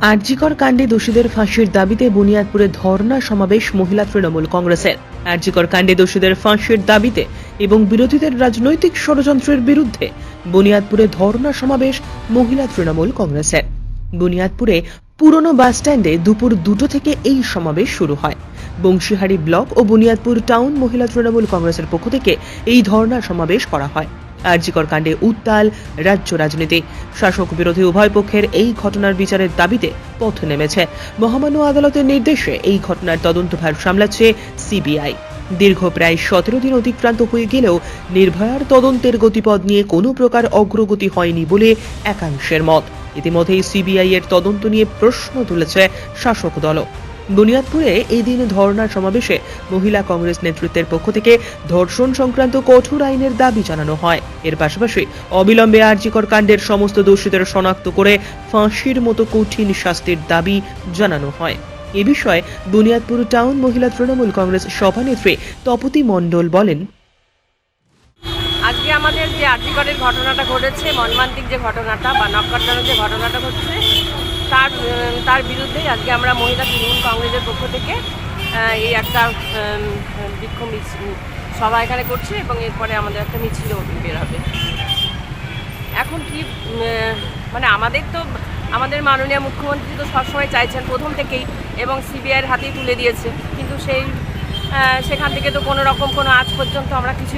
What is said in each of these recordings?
আরজিকর কাণ্ডে দোষীদের ফাঁসির দাবিতে বুনিয়াদপুরে ধর্ণা সমাবেশ মহিলা তৃণমূল কংগ্রেসের। আরজিকর কাণ্ডে দোষীদের ফাঁসির দাবিতে এবং বিরোধীদের রাজনৈতিক ষড়যন্ত্রের বিরুদ্ধে বুনিয়াদপুরে ধর্ণা সমাবেশ মহিলা তৃণমূল কংগ্রেসের। বুনিয়াদপুরে পুরনো বাসস্ট্যান্ডে দুপুর দুটো থেকে এই সমাবেশ শুরু হয়। বংশীহারি ব্লক ও বুনিয়াদপুর টাউন মহিলা তৃণমূল কংগ্রেসের পক্ষ থেকে এই ধর্ণা সমাবেশ করা হয়। আরজিকর কাণ্ডে উত্তাল রাজ্য রাজনীতি। শাসক বিরোধী উভয় পক্ষের এই ঘটনার বিচারের দাবিতে পথে নেমেছে। মহামান্য আদালতের নির্দেশে এই ঘটনার তদন্তভার সামলাচ্ছে সিবিআই। দীর্ঘ প্রায় সতেরো দিন অতিক্রান্ত হয়ে গেলেও নির্ভয়ার তদন্তের গতিপথ নিয়ে কোনো প্রকার অগ্রগতি হয়নি বলে একাংশের মত। ইতিমধ্যেই সিবিআই এর তদন্ত নিয়ে প্রশ্ন তুলেছে শাসক দলও। বুনিয়াদপুরে এই দিন ধর্নার সমাবেশে মহিলা কংগ্রেস নেতৃত্বের পক্ষ থেকে ধর্ষণ সংক্রান্ত কঠোর আইনের দাবি জানানো হয়। এর পাশাপাশি অবিলম্বে আরজিকর কাণ্ডের সমস্ত দোষীদের শনাক্ত করে ফাঁসির মতো কঠিন শাস্তির দাবি জানানো হয়। এ বিষয়ে বুনিয়াদপুর টাউন মহিলা তৃণমূল কংগ্রেস সভানেত্রী তপতি মণ্ডল বলেন, আজকে আমাদের যে আর্টিকলের ঘটনাটা ঘটেছে, মর্মান্তিক যে ঘটনাটা বা নক্কারজনক যে ঘটনাটা ঘটছে, তার তার বিরুদ্ধেই আজকে আমরা মহিলা তৃণমূল কংগ্রেসের পক্ষ থেকে এই একটা বিক্ষোভ সভা এখানে করছি এবং এরপরে আমাদের একটা মিছিলও বের হবে। এখন কি মানে আমাদের তো, আমাদের মাননীয় মুখ্যমন্ত্রী তো সবসময় চাইছেন প্রথম থেকেই এবং সিবিআইয়ের হাতেই তুলে দিয়েছে। কিন্তু সেই সেখান থেকে তো কোনো রকম কোনো আজ পর্যন্ত আমরা কিছু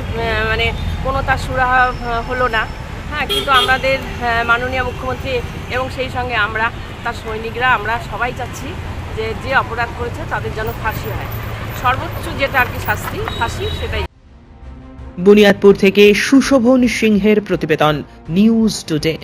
মানে কোনো তার সুরাহা হলো না। হ্যাঁ কিন্তু আমাদের মাননীয় মুখ্যমন্ত্রী এবং সেই সঙ্গে আমরা তার সৈনিকরা, আমরা সবাই চাচ্ছি যে যে অপরাধ করেছে তাদের যেন ফাঁসি হয়। সর্বোচ্চ যেটা আর কি শাস্তি, ফাঁসি সেটাই। বুনিয়াদপুর থেকে সুশোভন সিংহের প্রতিবেদন, নিউজ টুডে।